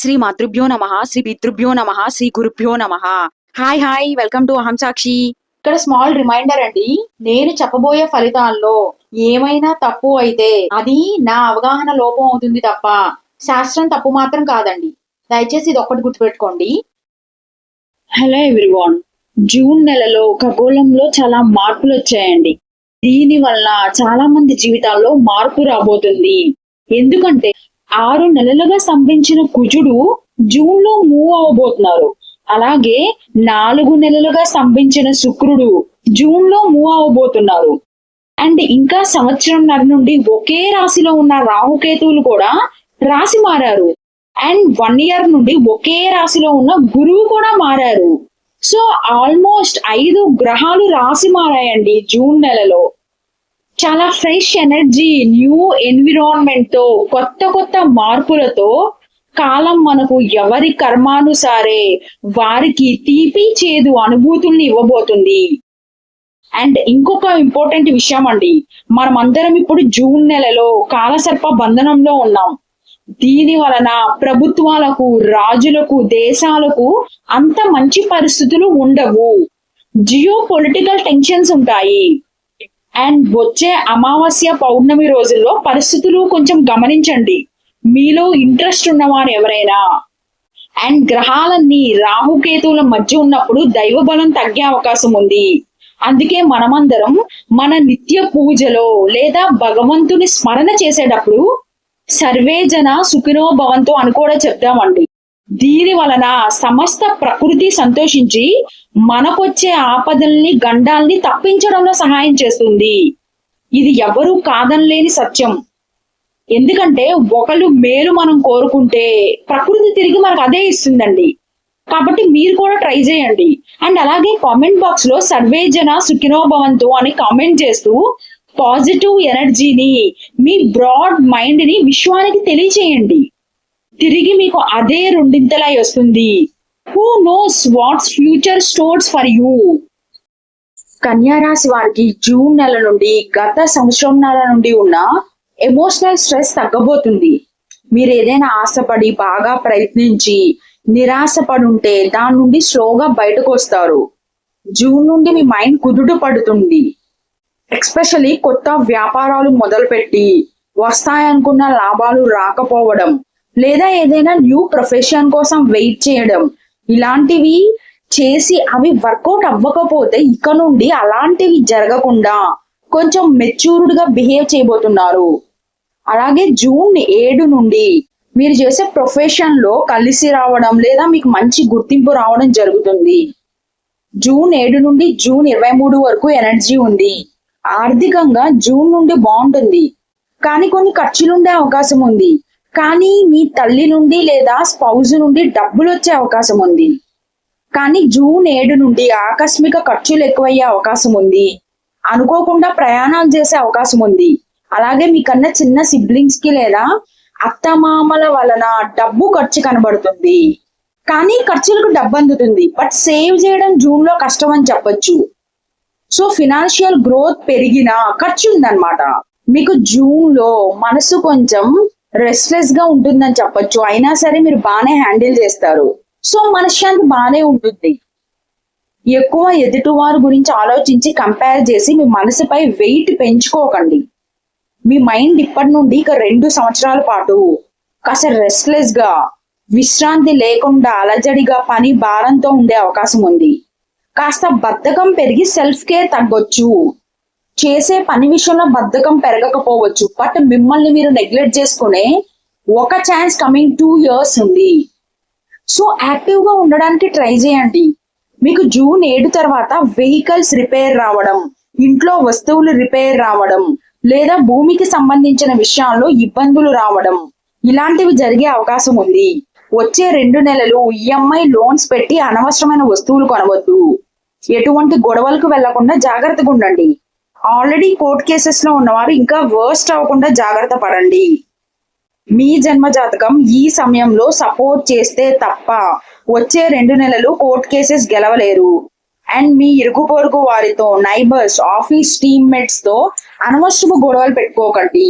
శ్రీ మాతృభ్యో నమ శ్రీ పితృభ్యో నమ శ్రీ గురుభ్యో నమ. హాయ్ హాయ్ వెల్కమ్ టు అహం సాక్షి ఇక్కడ స్మాల్ రిమైండర్ అండి నేను చెప్పబోయే ఫలితాల్లో ఏమైనా తప్పు అయితే అది నా అవగాహన లోపం అవుతుంది తప్ప శాస్త్రం తప్పు మాత్రం కాదండి. దయచేసి ఇది ఒక్కటి గుర్తుపెట్టుకోండి. హలో ఎవ్రీవాన్ జూన్ నెలలో ఖగోళంలో చాలా మార్పులు వచ్చాయండి. దీని వల్ల చాలా మంది జీవితాల్లో మార్పు రాబోతుంది. ఎందుకంటే ఆరు నెలలుగా స్తంభించిన కుజుడు జూన్లో మూవ్ అవబోతున్నారు. అలాగే నాలుగు నెలలుగా స్తంభించిన శుక్రుడు జూన్లో మూవ్ అవబోతున్నారు. అండ్ ఇంకా సంవత్సరంన్నర నుండి ఒకే రాశిలో ఉన్న రాహుకేతువులు కూడా రాశి మారారు. అండ్ వన్ ఇయర్ నుండి ఒకే రాశిలో ఉన్న గురువు కూడా మారారు. సో ఆల్మోస్ట్ ఐదు గ్రహాలు రాసి మారాయండి జూన్ నెలలో. చాలా ఫ్రెష్ ఎనర్జీ న్యూ ఎన్విరాన్మెంట్తో కొత్త కొత్త మార్పులతో కాలం మనకు ఎవరి కర్మానుసారే వారికి తీపి చేదు అనుభూతుల్ని ఇవ్వబోతుంది. అండ్ ఇంకొక ఇంపార్టెంట్ విషయం అండి. మనమందరం ఇప్పుడు జూన్ నెలలో కాలసర్ప బంధనంలో ఉన్నాం. దీని వలన ప్రభుత్వాలకు రాజులకు దేశాలకు అంత మంచి పరిస్థితులు ఉండవు. జియో పొలిటికల్ టెన్షన్స్ ఉంటాయి. అండ్ వచ్చే అమావాస్య పౌర్ణమి రోజుల్లో పరిస్థితులు కొంచెం గమనించండి. మీలో ఇంట్రెస్ట్ ఉన్నవారు ఎవరైనా? అండ్ గ్రహాలన్నీ రాహుకేతువుల మధ్య ఉన్నప్పుడు దైవ బలం తగ్గే అవకాశం ఉంది. అందుకే మనమందరం మన నిత్య పూజలో లేదా భగవంతుని స్మరణ చేసేటప్పుడు సర్వే జన సుఖినో భవంతో అని కూడా చెప్తామండి. దీని వలన సమస్త ప్రకృతి సంతోషించి మనకొచ్చే ఆపదల్ని గండాల్ని తప్పించడంలో సహాయం చేస్తుంది. ఇది ఎవరూ కాదనలేని సత్యం. ఎందుకంటే ఒకళ్ళు మేలు మనం కోరుకుంటే ప్రకృతి తిరిగి మనకు అదే ఇస్తుందండి. కాబట్టి మీరు కూడా ట్రై చేయండి. అండ్ అలాగే కామెంట్ బాక్స్లో సర్వే జన అని కామెంట్ చేస్తూ పాజిటివ్ ఎనర్జీని మీ బ్రాడ్ మైండ్ని విశ్వానికి తెలియచేయండి. తిరిగి మీకు అదే రెండింతలై వస్తుంది. Who knows what's future stores for you కన్యారాశి వారికి జూన్ నెల నుండి గత సంవత్సరంన్నర నుండి ఉన్న ఎమోషనల్ స్ట్రెస్ తగ్గబోతుంది. మీరు ఏదైనా ఆశపడి బాగా ప్రయత్నించి నిరాశపడి ఉంటే దాని నుండి స్లోగా బయటకు వస్తారు. జూన్ నుండి మీ మైండ్ కుదుట పడుతుంది. ఎక్స్పెషలీ కొత్త వ్యాపారాలు మొదలుపెట్టి వస్తాయనుకున్న లాభాలు రాకపోవడం. లేదా ఏదైనా న్యూ ప్రొఫెషన్ కోసం వెయిట్ చేయడం. ఇలాంటివి చేసి అవి వర్కౌట్ అవ్వకపోతే ఇక నుండి అలాంటివి జరగకుండా కొంచెం మెచ్యూర్డ్గా బిహేవ్ చేయబోతున్నారు. అలాగే జూన్ ఏడు నుండి మీరు చేసే ప్రొఫెషన్లో కలిసి రావడం లేదా మీకు మంచి గుర్తింపు రావడం జరుగుతుంది. జూన్ ఏడు నుండి జూన్ ఇరవై మూడు వరకు ఎనర్జీ ఉంది. ఆర్థికంగా జూన్ నుండి బాగుంటుంది. కానీ కొన్ని ఖర్చులుండే అవకాశం ఉంది. కానీ మీ తల్లి నుండి లేదా స్పౌజ్ నుండి డబ్బులు వచ్చే అవకాశం ఉంది. కానీ జూన్ ఏడు నుండి ఆకస్మిక ఖర్చులు ఎక్కువయ్యే అవకాశం ఉంది. అనుకోకుండా ప్రయాణాలు చేసే అవకాశం ఉంది. అలాగే మీకన్నా చిన్న సిబ్లింగ్స్కి లేదా అత్తమామల వలన డబ్బు ఖర్చు కనబడుతుంది. కానీ ఖర్చులకు డబ్బు అందుతుంది బట్ సేవ్ చేయడం జూన్లో కష్టం అని చెప్పొచ్చు. సో ఫినాన్షియల్ గ్రోత్ పెరిగిన ఖర్చు ఉందన్నమాట మీకు జూన్లో మనసు కొంచెం రెస్ట్లెస్గా ఉంటుందని చెప్పొచ్చు. అయినా సరే మీరు బాగానే హ్యాండిల్ చేస్తారు. సో మనశ్శాంతి బాగానే ఉంటుంది. ఎక్కువ ఎదుటివారి గురించి ఆలోచించి కంపేర్ చేసి మీ మనసుపై వెయిట్ పెంచుకోకండి. మీ మైండ్ ఇప్పటి నుండి ఇక రెండు సంవత్సరాల పాటు కాస్త రెస్ట్లెస్గా విశ్రాంతి లేకుండా అలజడిగా పని భారంతో ఉండే అవకాశం ఉంది. కాస్త బద్ధకం పెరిగి సెల్ఫ్ కేర్ తగ్గొచ్చు. చేసే పని విషయంలో బద్ధకం పెరగకపోవచ్చు. బట్ మిమ్మల్ని మీరు నెగ్లెక్ట్ చేసుకునే ఒక ఛాన్స్ కమింగ్ టూ ఇయర్స్ ఉంది. సో యాక్టివ్గా ఉండడానికి ట్రై చేయండి. మీకు జూన్ ఏడు తర్వాత వెహికల్స్ రిపేర్ రావడం ఇంట్లో వస్తువులు రిపేర్ రావడం లేదా భూమికి సంబంధించిన విషయాల్లో ఇబ్బందులు రావడం ఇలాంటివి జరిగే అవకాశం ఉంది. వచ్చే రెండు నెలలు ఈఎంఐ లోన్స్ పెట్టి అనవసరమైన వస్తువులు కొనవద్దు. ఎటువంటి గొడవలకు వెళ్ళకుండా జాగ్రత్తగా ఉండండి. ఆల్రెడీ కోర్ట్ కేసెస్లో ఉన్నవారు ఇంకా వర్స్ట్ అవ్వకుండా జాగ్రత్త పడండి. మీ జన్మ జాతకం ఈ సమయంలో సపోర్ట్ చేస్తే తప్ప వచ్చే రెండు నెలలు కోర్ట్ కేసెస్ గెలవలేరు. అండ్ మీ ఇరుగు పొరుగు వారితో నైబర్స్ ఆఫీస్ టీమ్మేట్స్తో అనవసరపు గొడవలు పెట్టుకోకండి.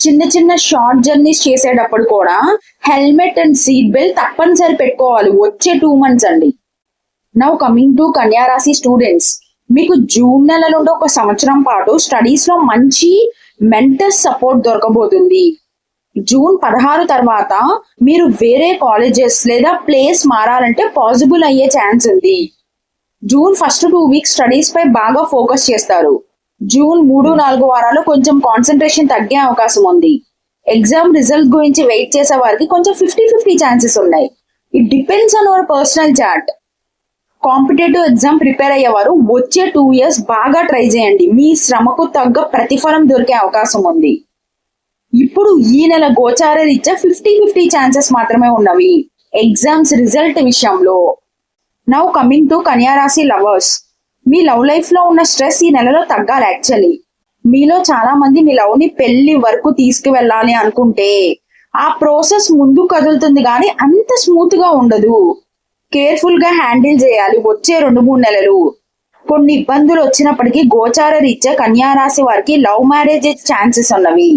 చిన్న చిన్న షార్ట్ జర్నీస్ చేసేటప్పుడు కూడా హెల్మెట్ అండ్ సీట్ బెల్ట్ తప్పనిసరి పెట్టుకోవాలి. వచ్చే టూ మంత్స్ అండి. నౌ కమింగ్ టు కన్యారాశి స్టూడెంట్స్ మీకు జూన్ నెల నుండి ఒక సంవత్సరం పాటు స్టడీస్లో మంచి మెంటల్ సపోర్ట్ దొరకబోతుంది. జూన్ పదహారు తర్వాత మీరు వేరే కాలేజెస్ లేదా ప్లేస్ మారాలంటే పాసిబుల్ అయ్యే ఛాన్స్ ఉంది. June first two weeks studies పై బాగా ఫోకస్ చేస్తారు. జూన్ మూడు నాలుగు వారాలు కొంచెం కాన్సన్ట్రేషన్ తగ్గే అవకాశం ఉంది. ఎగ్జామ్ రిజల్ట్ గురించి వెయిట్ చేసే వారికి కొంచెం ఫిఫ్టీ ఫిఫ్టీ ఛాన్సెస్ ఉన్నాయి. It depends on our personal chart. Competitive exam prepare అయ్యేవారు వచ్చే టూ ఇయర్స్ బాగా ట్రై చేయండి. మీ శ్రమకు తగ్గ ప్రతిఫలం దొరికే అవకాశం ఉంది. ఇప్పుడు ఈ నెల గోచార రీత్యా ఫిఫ్టీ ఫిఫ్టీ ఛాన్సెస్ మాత్రమే ఉన్నవి. ఎగ్జామ్స్ రిజల్ట్ విషయంలో. నౌ కమింగ్ టు కన్యారాశి లవర్స్. మీ లవ్ లైఫ్లో ఉన్న స్ట్రెస్ ఈ నెలలో తగ్గాలి యాక్చువల్లీ. మీలో చాలా మంది మీ లవ్ని పెళ్ళి వరకు తీసుకువెళ్ళాలి అనుకుంటే ఆ ప్రాసెస్ ముందు కదులుతుంది కానీ అంత స్మూత్గా ఉండదు. కేర్ఫుల్గా హ్యాండిల్ చేయాలి వచ్చే రెండు మూడు నెలలు. కొన్ని ఇబ్బందులు వచ్చినప్పటికీ గోచార రీత్యా కన్యారాశి వారికి లవ్ మ్యారేజ్ ఛాన్సెస్ ఉన్నవి.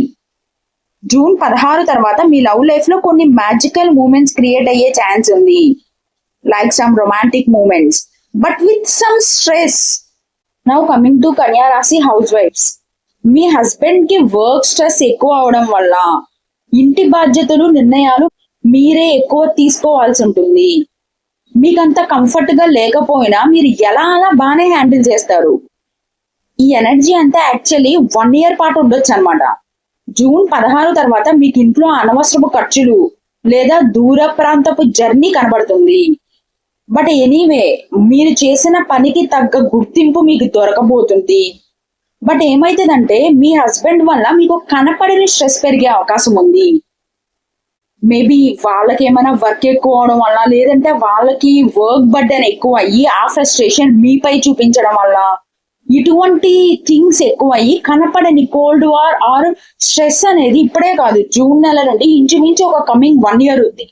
జూన్ పదహారు తర్వాత మీ లవ్ లైఫ్లో కొన్ని మ్యాజికల్ మూమెంట్స్ క్రియేట్ అయ్యే ఛాన్స్ ఉంది. Like some romantic moments but with some stress. Now coming to కన్యా రాశి హౌస్ వైఫ్స్ మీ హస్బెండ్కి వర్క్ స్ట్రెస్ ఎక్కువ అవడం వల్ల ఇంటి బాధ్యతలు నిర్ణయాలు మీరే ఎక్కువ తీసుకోవాల్సి ఉంటుంది. మీకంత కంఫర్ట్గా లేకపోయినా మీరు ఎలా అలా బాగానే హ్యాండిల్ చేస్తారు? ఈ ఎనర్జీ అంతా యాక్చువల్లీ వన్ ఇయర్ పాటు ఉండొచ్చు అనమాట జూన్ పదహారు తర్వాత మీకు ఇంట్లో అనవసరపు ఖర్చులు లేదా దూర ప్రాంతపు జర్నీ కనబడుతుంది. బట్ ఎనీవే మీరు చేసిన పనికి తగ్గ గుర్తింపు మీకు దొరకబోతుంది. బట్ ఏమైతుందంటే మీ హస్బెండ్ వల్ల మీకు కనపడని స్ట్రెస్ పెరిగే అవకాశం ఉంది. మేబీ వాళ్ళకి ఏమైనా వర్క్ ఎక్కువ అవడం వల్ల లేదంటే వాళ్ళకి వర్క్ బర్డెన్ ఎక్కువ అయ్యి ఆ ఫ్రస్ట్రేషన్ మీపై చూపించడం వల్ల ఇటువంటి థింగ్స్ ఎక్కువ అయ్యి కనపడని కోల్డ్ వార్ ఆర్ స్ట్రెస్ అనేది ఇప్పుడే కాదు జూన్ నెల నుండి ఇంచుమించు ఒక కమింగ్ వన్ ఇయర్ ఉంది.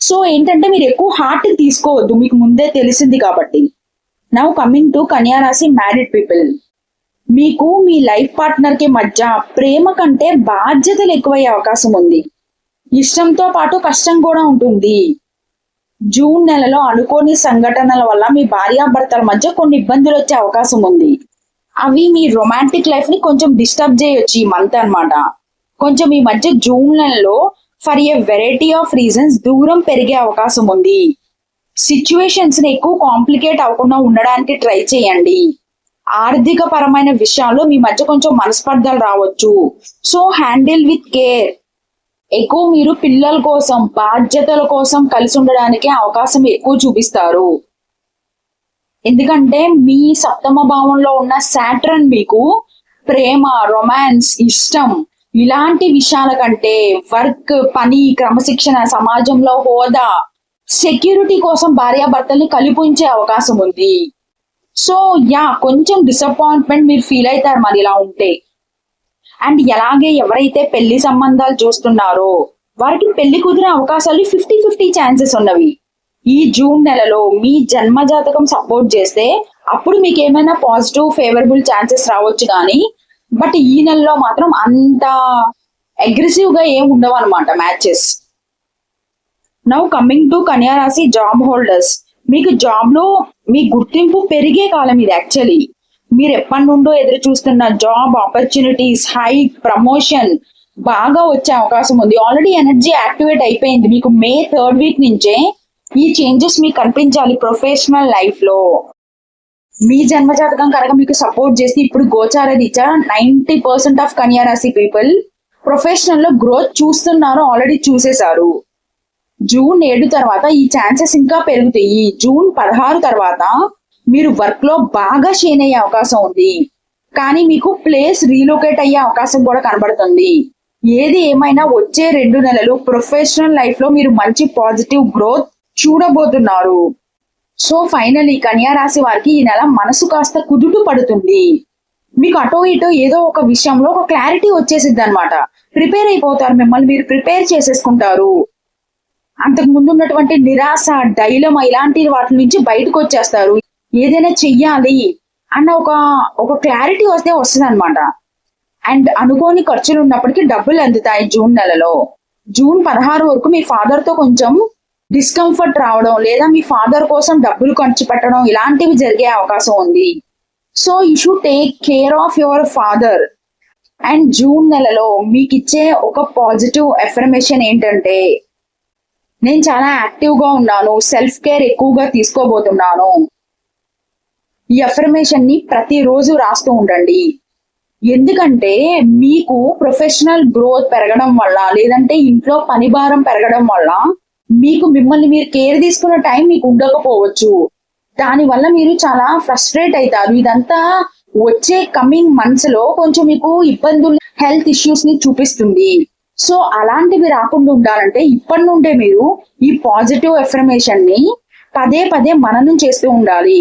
సో ఏంటంటే మీరు ఎక్కువ హార్ట్ తీసుకోవద్దు మీకు ముందే తెలిసింది కాబట్టి. నౌ కమింగ్ టు కన్యారాశి మ్యారీడ్ పీపుల్ మీకు మీ లైఫ్ పార్ట్నర్కి మధ్య ప్రేమ కంటే బాధ్యతలు ఎక్కువయ్యే అవకాశం ఉంది. ఇష్టంతో పాటు కష్టం కూడా ఉంటుంది. జూన్ నెలలో అనుకోని సంఘటనల వల్ల మీ భార్యాభర్తల మధ్య కొన్ని ఇబ్బందులు వచ్చే అవకాశం ఉంది. అవి మీ రొమాంటిక్ లైఫ్ని కొంచెం డిస్టర్బ్ చేయొచ్చు ఈ మంత్ అన్నమాట. కొంచెం ఈ మధ్య జూన్ నెలలో for a variety of reasons దూరం పెరిగే అవకాశం ఉంది. సిచ్యువేషన్స్ని ఎక్కువ కాంప్లికేట్ అవ్వకుండా ఉండడానికి ట్రై చేయండి. ఆర్థిక పరమైన విషయాల్లో మీ మధ్య కొంచెం మనస్పర్ధలు రావచ్చు. So handle with care. ఎక్కువ మీరు పిల్లల కోసం బాధ్యతల కోసం కలిసి ఉండడానికి అవకాశం ఎక్కువ చూపిస్తారు. ఎందుకంటే మీ సప్తమ భావంలో ఉన్న సాట్రన్ మీకు ప్రేమ రొమాన్స్ ఇష్టం ఇలాంటి విషయాల కంటే వర్క్ పని క్రమశిక్షణ సమాజంలో హోదా సెక్యూరిటీ కోసం భార్యాభర్తల్ని కలిపించే అవకాశం ఉంది. సో యా కొంచెం డిసప్పాయింట్మెంట్ మీరు ఫీల్ అవుతారు మరి ఇలా ఉంటే. అండ్ ఎలాగే ఎవరైతే పెళ్ళి సంబంధాలు చూస్తున్నారో వారికి పెళ్ళి కుదిరే అవకాశాలు ఫిఫ్టీ ఫిఫ్టీ ఛాన్సెస్ ఉన్నవి. ఈ జూన్ నెలలో మీ జన్మ జాతకం సపోర్ట్ చేస్తే అప్పుడు మీకు ఏమైనా పాజిటివ్ ఫేవరబుల్ ఛాన్సెస్ రావచ్చు కానీ బట్ ఈ నెలలో మాత్రం అంత అగ్రెసివ్గా ఏం ఉండవు అనమాట మ్యాచెస్ నౌ కమింగ్ టు కన్యారాశి జాబ్ హోల్డర్స్ మీకు జాబ్లో మీ గుర్తింపు పెరిగే కాలం ఇది యాక్చువల్లీ మీరు ఎప్పటి నుండో ఎదురు చూస్తున్న జాబ్ ఆపర్చునిటీస్ హై ప్రమోషన్ బాగా వచ్చే అవకాశం ఉంది. ఆల్రెడీ ఎనర్జీ యాక్టివేట్ అయిపోయింది. మీకు మే థర్డ్ వీక్ నుంచే ఈ చేంజెస్ మీకు కనిపించాలి ప్రొఫెషనల్ లైఫ్లో. మీ జన్మ జాతకం కనుక మీకు సపోర్ట్ చేసి ఇప్పుడు గోచార రీత్యా నైన్టీ పర్సెంట్ ఆఫ్ కన్యారాశి పీపుల్ ప్రొఫెషనల్లో గ్రోత్ చూస్తున్నారు ఆల్రెడీ చూసేశారు. జూన్ ఏడు తర్వాత ఈ ఛాన్సెస్ ఇంకా పెరుగుతాయి. జూన్ పదహారు తర్వాత మీరు వర్క్లో బాగా షేన్ అయ్యే అవకాశం ఉంది. కానీ మీకు ప్లేస్ రీలొకేట్ అయ్యే అవకాశం కూడా కనబడుతుంది. ఏది ఏమైనా వచ్చే రెండు నెలలు ప్రొఫెషనల్ లైఫ్లో మీరు మంచి పాజిటివ్ గ్రోత్ చూడబోతున్నారు. సో ఫైనలీ కన్యా రాశి వారికి ఈ నెల మనసు కాస్త కుదుట పడుతుంది. మీకు అటో ఇటో ఏదో ఒక విషయంలో ఒక క్లారిటీ వచ్చేసిద్ది అనమాట ప్రిపేర్ అయిపోతారు మిమ్మల్ని మీరు ప్రిపేర్ చేసేసుకుంటారు. అంతకు ముందు ఉన్నటువంటి నిరాశ డైలమ ఇలాంటి వాటి నుంచి బయటకు వచ్చేస్తారు. ఏదైనా చెయ్యాలి అన్న ఒక ఒక క్లారిటీ వస్తే వస్తుంది అనమాట అండ్ అనుకోని ఖర్చులు ఉన్నప్పటికీ డబ్బులు అందుతాయి జూన్ నెలలో. జూన్ పదహారు వరకు మీ ఫాదర్తో కొంచెం డిస్కంఫర్ట్ రావడం లేదా మీ ఫాదర్ కోసం డబ్బులు ఖర్చు పెట్టడం ఇలాంటివి జరిగే అవకాశం ఉంది. So you should take care of your father and June నెలలో మీకు ఇచ్చే ఒక పాజిటివ్ ఎఫర్మేషన్ ఏంటంటే నేను చాలా యాక్టివ్గా ఉన్నాను సెల్ఫ్ కేర్ ఎక్కువగా తీసుకోబోతున్నాను. ఈ అఫర్మేషన్ని ప్రతిరోజు రాస్తూ ఉండండి. ఎందుకంటే మీకు ప్రొఫెషనల్ గ్రోత్ పెరగడం వల్ల లేదంటే ఇంట్లో పని భారం పెరగడం వల్ల మీకు మిమ్మల్ని మీరు కేర్ తీసుకునే టైం మీకు ఉండకపోవచ్చు. దానివల్ల మీరు చాలా ఫ్రస్ట్రేట్ అవుతారు. ఇదంతా వచ్చే కమింగ్ మంత్స్లో కొంచెం మీకు ఇబ్బందులు హెల్త్ ఇష్యూస్ని చూపిస్తుంది. సో అలాంటివి రాకుండా ఉండాలంటే ఇప్పటి నుండే మీరు ఈ పాజిటివ్ ఎఫర్మేషన్ని పదే పదే మననం చేస్తూ ఉండాలి.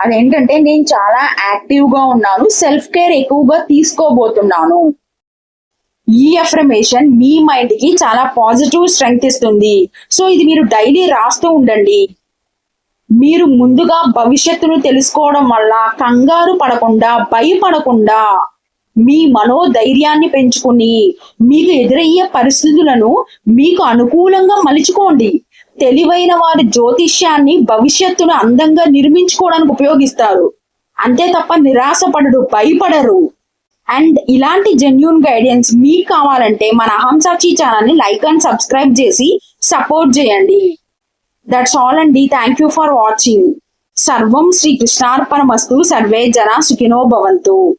అదేంటంటే నేను చాలా యాక్టివ్గా ఉన్నాను. సెల్ఫ్ కేర్ ఎక్కువగా తీసుకోబోతున్నాను. ఈ అఫర్మేషన్ మీ మైండ్కి చాలా పాజిటివ్ స్ట్రెంగ్త్ ఇస్తుంది. సో ఇది మీరు డైలీ రాస్తూ ఉండండి. మీరు ముందుగా భవిష్యత్తును తెలుసుకోవడం వల్ల కంగారు పడకుండా భయపడకుండా మీ మనోధైర్యాన్ని పెంచుకుని మీకు ఎదురయ్యే పరిస్థితులను మీకు అనుకూలంగా మలుచుకోండి. తెలివైన వారి జ్యోతిష్యాన్ని భవిష్యత్తును అందంగా నిర్మించుకోవడానికి ఉపయోగిస్తారు. అంతే తప్ప నిరాశపడరు భయపడరు. అండ్ ఇలాంటి జెన్యున్ గైడెన్స్ మీకు కావాలంటే మన అహంసాక్షి ఛానల్ని లైక్ అండ్ సబ్స్క్రైబ్ చేసి సపోర్ట్ చేయండి. దట్స్ ఆల్ అండి. థ్యాంక్ యూ ఫర్ వాచింగ్ సర్వం శ్రీ కృష్ణార్పణమస్తు. సర్వే జన సుఖినో భవంతు.